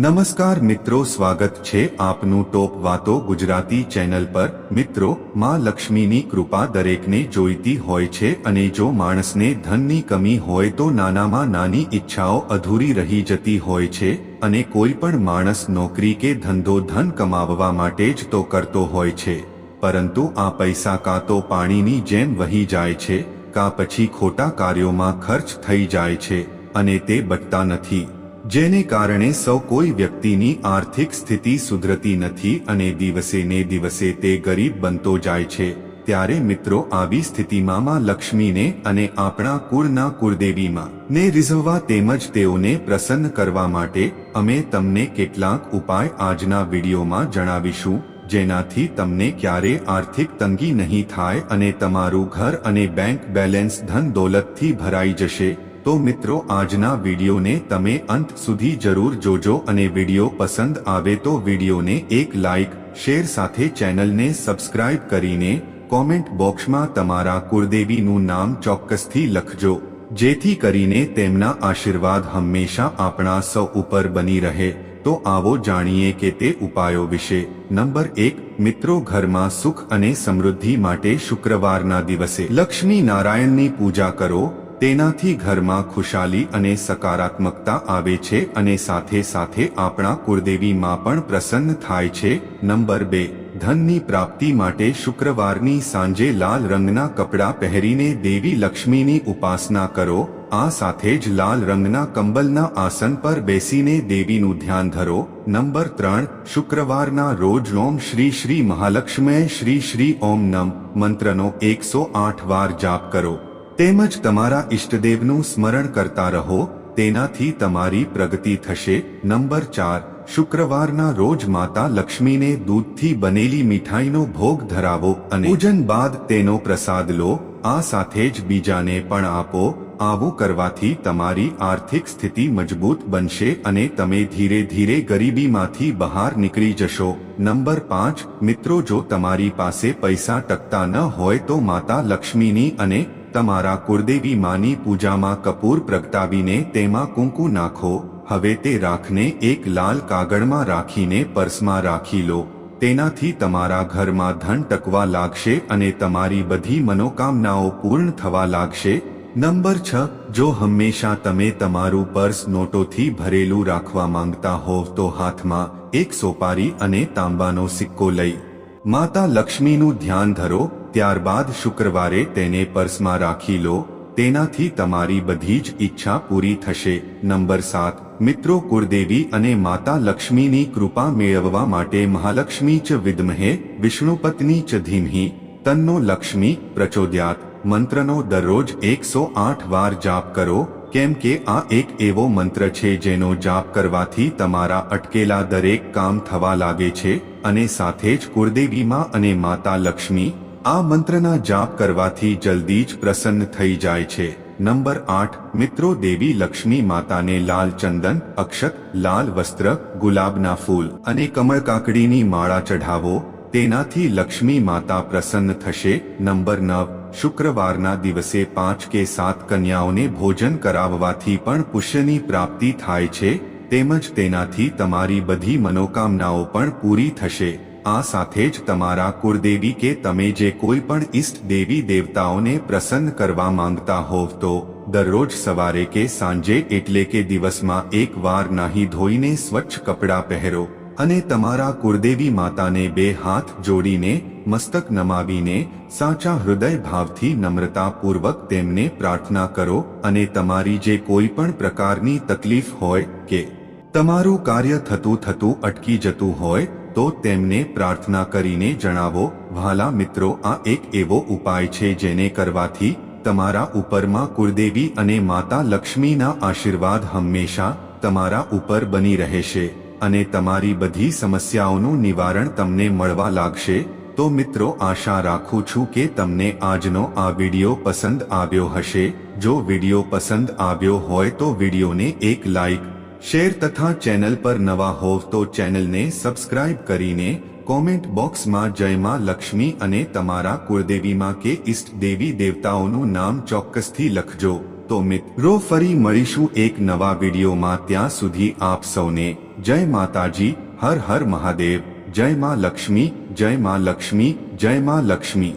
નમસ્કાર મિત્રો, સ્વાગત છે આપનું ટોપ વાતો ગુજરાતી ચેનલ પર. મિત્રો, માં લક્ષ્મીની કૃપા દરેકને જોઈતી હોય છે અને જો માણસને ધનની કમી હોય તો નાનામાં નાની ઈચ્છાઓ અધૂરી રહી જતી હોય છે અને કોઈ પણ માણસ નોકરી કે ધંધો ધન કમાવવા માટે જ તો કરતો હોય છે. પરંતુ આ પૈસા કાં તો પાણીની જેમ વહી જાય છે, કાં પછી ખોટા કાર્યોમાં ખર્ચ થઈ જાય છે અને તે બચતા નથી. જેને કારણે સૌ કોઈ વ્યક્તિની આર્થિક સ્થિતિ સુધરતી નથી અને દિવસે ને દિવસે તે ગરીબ બનતો જાય છે. ત્યારે મિત્રો આવી સ્થિતિમાં માં લક્ષ્મીને અને આપણા કુળના કુળદેવીમાં ને રીઝવવા તેમજ તેઓને પ્રસન્ન કરવા માટે અમે તમને કેટલાક ઉપાય આજના વિડીયોમાં જણાવીશું, જેનાથી તમને ક્યારે આર્થિક તંગી નહીં થાય અને તમારું ઘર અને બેંક બેલેન્સ ધન દોલતથી ભરાઈ જશે. તો મિત્રો, આજના વિડીયોને તમે અંત સુધી જરૂર જોજો અને વીડિયો પસંદ આવે તો વિડીયોને એક લાઇક શેર સાથે ચેનલને સબસ્ક્રાઇબ કરીને કોમેન્ટ બોક્સમાં તમારા કુળદેવીનું નામ ચોક્કસથી લખજો. જેથી કરીને તેમના આશીર્વાદ હંમેશા આપણા સૌ ઉપર બની રહે. તો આવો જાણીએ કે તે ઉપાયો વિશે. નંબર એક, મિત્રો ઘરમાં સુખ અને સમૃદ્ધિ માટે શુક્રવારના દિવસે લક્ષ્મી નારાયણની પૂજા કરો. તેનાથી ઘરમાં ખુશાલી અને સકારાત્મકતા આવે છે અને સાથે સાથે આપણા કુળદેવીમાં પણ પ્રસન્ન થાય છે. નંબર બે, ધનની પ્રાપ્તિ માટે શુક્રવારની સાંજે લાલ રંગના કપડાં પહેરીને દેવી લક્ષ્મીની ઉપાસના કરો. આ સાથે જ લાલ રંગના કંબલના આસન પર બેસીને દેવીનું ધ્યાન ધરો. નંબર ત્રણ, શુક્રવારના રોજ ઓમ શ્રી શ્રી મહાલક્ષ્મય શ્રી શ્રી ઓમ નમ મંત્રનો એકસો આઠ વાર જાપ કરો. તેમજ તમારા ઇષ્ટદેવનું સ્મરણ કરતા રહો, તેનાથી તમારી પ્રગતિ થશે. નંબર ચાર, શુક્રવારના રોજ માતા લક્ષ્મીને દૂધથી બનેલી મીઠાઈનો ભોગ ધરાવો અને પૂજન બાદ તેનો પ્રસાદ લો, આ સાથે જ બીજાને પણ આપો. આવું કરવાથી તમારી આર્થિક સ્થિતિ મજબૂત બનશે અને તમે ધીરે ધીરે ગરીબીમાંથી બહાર નીકળી જશો. નંબર પાંચ, મિત્રો જો તમારી પાસે પૈસા ટકતા ન હોય તો માતા લક્ષ્મીની અને તમારા કુળદેવી માની પૂજામાં કપૂર પ્રગટાવીને તેમાં કુંકુ નાખો, હવે તે રાખને એક લાલ કાગળમાં રાખીને પર્સમાં રાખી લો, તેનાથી તમારા ઘરમાં ધન ટકવા લાગશે અને તમારી બધી મનોકામનાઓ પૂર્ણ થવા લાગશે. નંબર છ, જો હંમેશા તમે તમારું પર્સ નોટોથી ભરેલું રાખવા માંગતા હોવ તો હાથમાં એક સોપારી અને તાંબાનો સિક્કો લઈ. માતા લક્ષ્મીનું ધ્યાન ધરો ત્યારબાદ શુક્રવારે તેને પર્સમાં રાખી લો, તેનાથી તમારી બધી જ ઈચ્છા પૂરી થશે. નંબર સાત, મિત્રો કુળદેવી અને માતા લક્ષ્મીની કૃપા મેળવવા માટે મહાલક્ષ્મી ચ વિદ્મહે, વિષ્ણુપત્ની ચ ધીમહી, તન્નો લક્ષ્મી, પ્રચોદ્યાત, મંત્રનો દરરોજ એકસો આઠ વાર જાપ કરો, કેમ કે આ એક એવો મંત્ર છે જેનો જાપ કરવાથી તમારા અટકેલા દરેક કામ થવા લાગે છે, અને સાથે જ કુળદેવીમાં અને માતા લક્ષ્મી આ મંત્રના જાપ કરવાથી જલ્દી જ પ્રસન્ન થઈ જાય છે. નંબર આઠ, મિત્રો દેવી લક્ષ્મી માતાને લાલ ચંદન, અક્ષત, લાલ વસ્ત્ર, ગુલાબના ફૂલ અને કમળ કાકડીની માળા ચઢાવો. તેનાથી લક્ષ્મી માતા પ્રસન્ન થશે. નંબર નવ, શુક્રવારના દિવસે પાંચ કે સાત કન્યાઓને ભોજન કરાવવાથી પણ પુષ્યની પ્રાપ્તિ થાય છે. તેમજ તેનાથી તમારી બધી મનોકામનાઓ પણ પૂરી થશે. આ સાથે જ તમારા કુળદેવી કે તમે જે કોઈ પણ ઈષ્ટ દેવી દેવતાઓને પ્રસન્ન કરવા માંગતા હોવ તો, દરરોજ સવારે કે સાંજે એટલે કે દિવસમાં એક વાર નાહી ધોઈને સ્વચ્છ કપડાં પહેરો અને તમારા કુળદેવી માતાને બે હાથ જોડીને, મસ્તક નમાવીને, સાચા હૃદય ભાવથી નમ્રતાપૂર્વક તેમને પ્રાર્થના કરો અને તમારી જે કોઈ પણ પ્રકારની તકલીફ હોય કે તમારું કાર્ય થતું થતું અટકી જતું હોય તો તેમને પ્રાર્થના કરીને જણાવો ભાલા મિત્રો, આ એક એવો ઉપાય છે જેને કરવાથી તમારા ઉપરમાં કુળદેવી અને માતા લક્ષ્મીના આશીર્વાદ હંમેશા તમારા ઉપર બની રહેશે અને તમારી બધી સમસ્યાઓનું નિવારણ તમને મળવા લાગશે. તો મિત્રો, આશા રાખું છું કે તમને આજનો આ વિડિયો પસંદ આવ્યો હશે. જો વિડિયો પસંદ આવ્યો હોય તો વિડિયોને એક લાઈક શેર તથા ચેનલ પર નવા હોવ તો ચેનલને સબસ્ક્રાઇબ કરીને કોમેન્ટ બોક્સમાં જયમાં લક્ષ્મી અને તમારા કુળદેવીમાં કે ઈષ્ટ દેવી દેવતાઓનું નામ ચોક્કસથી લખજો. તો મિત્રો ફરી મળીશું એક નવા વિડીયોમાં ત્યાં સુધી આપ સૌને જય માતાજી, હર હર મહાદેવ, જય માં લક્ષ્મી, જય માં લક્ષ્મી, જય માં લક્ષ્મી.